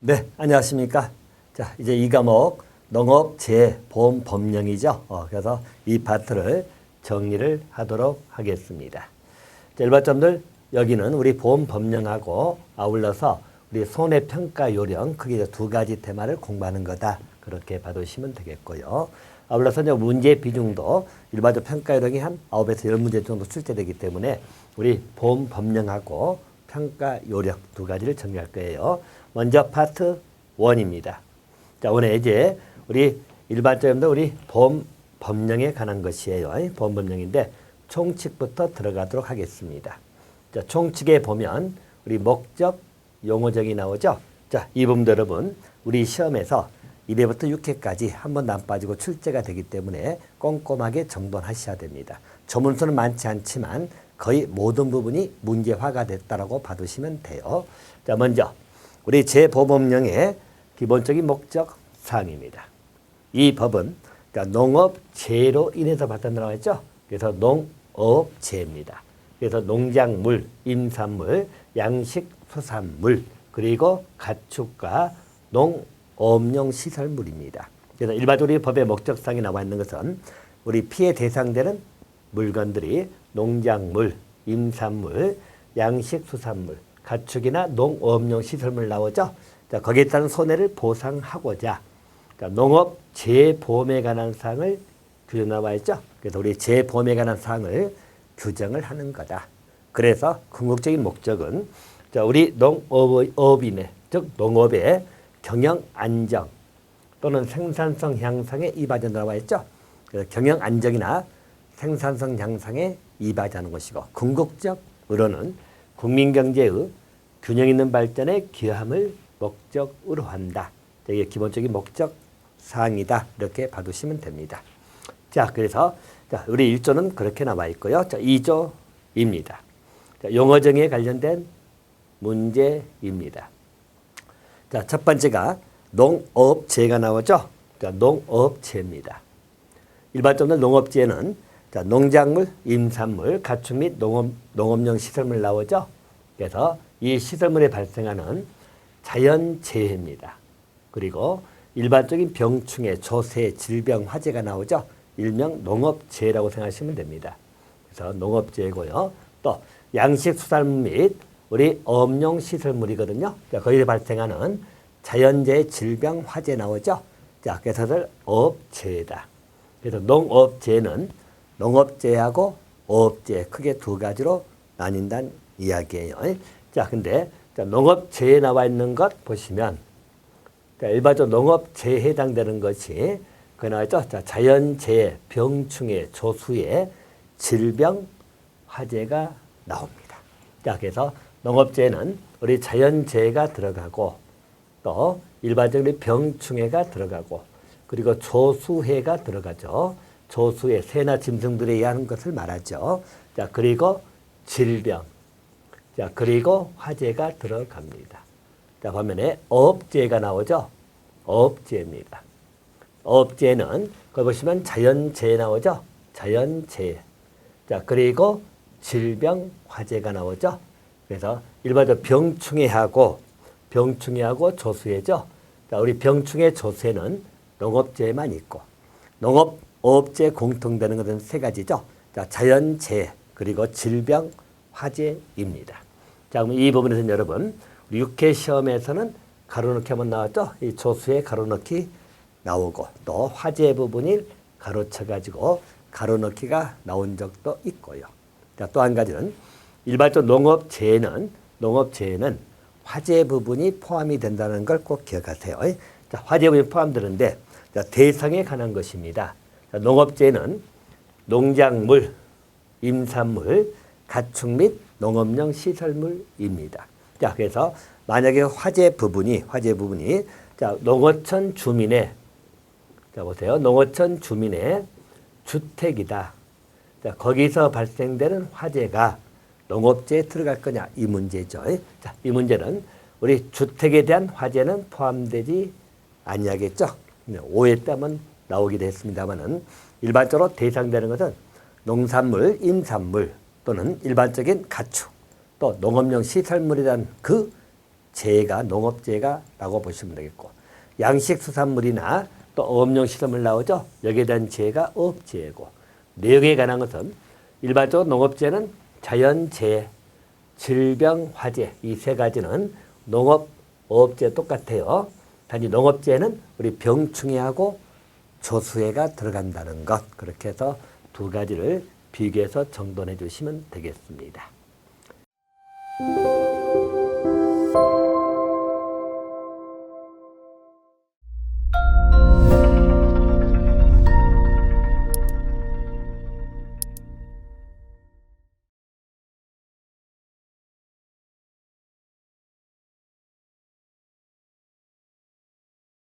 네, 안녕하십니까. 자, 이제 이 과목 농업 재보험 법령이죠. 어, 그래서 이 파트를 정리를 하도록 하겠습니다. 자, 일반점들 여기는 우리 보험 법령하고 아울러서 우리 손해평가 요령 크게 두 가지 테마를 공부하는 거다. 그렇게 봐두시면 되겠고요. 아울러서 이제 문제 비중도 일반적 평가 요령이 한 9에서 10문제 정도 출제되기 때문에 우리 보험 법령하고 평가 요령 두 가지를 정리할 거예요. 먼저 파트 1입니다. 자, 오늘 이제 우리 일반적으로 우리 보험 법령에 관한 것이에요. 보험 법령인데 총칙부터 들어가도록 하겠습니다. 자, 총칙에 보면 우리 목적 용어정이 나오죠. 자, 이 부분도 여러분 우리 시험에서 1회부터 6회까지 한 번도 안 빠지고 출제가 되기 때문에 꼼꼼하게 정돈하셔야 됩니다. 조문수는 많지 않지만 거의 모든 부분이 문제화가 됐다라고 봐두시면 돼요. 자, 먼저 우리 재보험령의 기본적인 목적 사항입니다. 이 법은 그러니까 농업재로 인해서 발생하라고 했죠. 그래서 농업재입니다. 그래서 농작물, 임산물, 양식, 수산물, 그리고 가축과 농업용 시설물입니다. 그래서 일반적으로 이 법의 목적상이 나와 있는 것은 우리 피해 대상되는 물건들이 농작물, 임산물, 양식, 수산물, 가축이나 농업용 시설물 나오죠. 자, 거기에 따른 손해를 보상하고자 그러니까 농업 재보험에 관한 사항을 규정 나와 있죠. 그래서 우리 재보험에 관한 사항을 규정을 하는 거다. 그래서 궁극적인 목적은 자, 우리 농업인의 즉 농업의 경영 안정 또는 생산성 향상에 이바지 나와 있죠. 그래서 경영 안정이나 생산성 향상에 이바지하는 것이고 궁극적 으로는 국민 경제의 균형 있는 발전에 기여함을 목적으로 한다. 이게 기본적인 목적 사항이다. 이렇게 봐두시면 됩니다. 자, 그래서 자, 우리 1조는 그렇게 나와 있고요. 자, 2조입니다. 자, 용어 정의에 관련된 문제입니다. 자, 첫 번째가 농업재가 나오죠. 자, 농업재입니다. 일반적으로 농업재는 자, 농작물, 임산물, 가축 및 농업, 농업용 시설물 나오죠. 그래서 이 시설물에 발생하는 자연재해입니다. 그리고 일반적인 병충해, 조세, 질병, 화재가 나오죠. 일명 농업재해라고 생각하시면 됩니다. 그래서 농업재해고요. 또 양식 수산물 및 우리 어업용 시설물이거든요. 자, 거기에 발생하는 자연재해, 질병, 화재 나오죠. 자, 그래서 어업재해다. 그래서 농업재해는 농업재해하고 어업재해 크게 두 가지로 나뉜다는 이야기예요. 자, 근데 자, 농업재해에 나와 있는 것 보시면 자, 일반적으로 농업재해에 해당되는 것이 그 나와있죠. 자, 자연재해, 병충해, 조수해, 질병, 화재가 나옵니다. 자, 그래서 농업재해는 우리 자연재해가 들어가고 또 일반적으로 병충해가 들어가고 그리고 조수해가 들어가죠. 조수해, 새나 짐승들에 의한 것을 말하죠. 자, 그리고 질병, 자, 그리고 화재가 들어갑니다. 자, 화면에 어업재가 나오죠. 어업재입니다. 어업재는 거기 보시면 자연재해 나오죠. 자연재해. 자, 그리고 질병, 화재가 나오죠. 그래서 일반적으로 병충해하고 병충해하고 조수해죠. 자, 우리 병충해 조수해는 농업재해만 있고 농업 어 업재 공통되는 것은 세 가지죠. 자, 자연 재해 그리고 질병, 화재입니다. 자, 그럼 이 부분에서는 여러분 육회 시험에서는 가로넣기 한번 나왔죠. 이 조수의 가로넣기 나오고 또 화재 부분이 가로쳐가지고 가로넣기가 나온 적도 있고요. 자, 또 한 가지는 일반적 농업 재해는 농업 재해는 화재 부분이 포함이 된다는 걸 꼭 기억하세요. 자, 화재 부분이 포함되는데 자, 대상에 관한 것입니다. 자, 농업 재해는 농작물, 임산물, 가축 및 농업용 시설물입니다. 자, 그래서 만약에 화재 부분이 화재 부분이 자, 농어촌 주민의 자, 보세요. 농어촌 주민의 주택이다. 자, 거기서 발생되는 화재가 농업재에 들어갈 거냐 이 문제죠. 자, 이 문제는 우리 주택에 대한 화재는 포함되지 아니하겠죠. 네, 오해 때문 나오기도 했습니다만은 일반적으로 대상되는 것은 농산물, 임산물 또는 일반적인 가축 또 농업용 시설물에 대한 그 재해가 농업재해가라고 보시면 되겠고 양식수산물이나 또 어업용 시설물 나오죠. 여기에 대한 재해가 업재해고 내용에 관한 것은 일반적으로 농업재해는 자연재해, 질병, 화재 이 세 가지는 농업, 어업재 똑같아요. 단지 농업재해는 우리 병충해하고 조수해가 들어간다는 것 그렇게 해서 두 가지를 비교해서 정돈해 주시면 되겠습니다.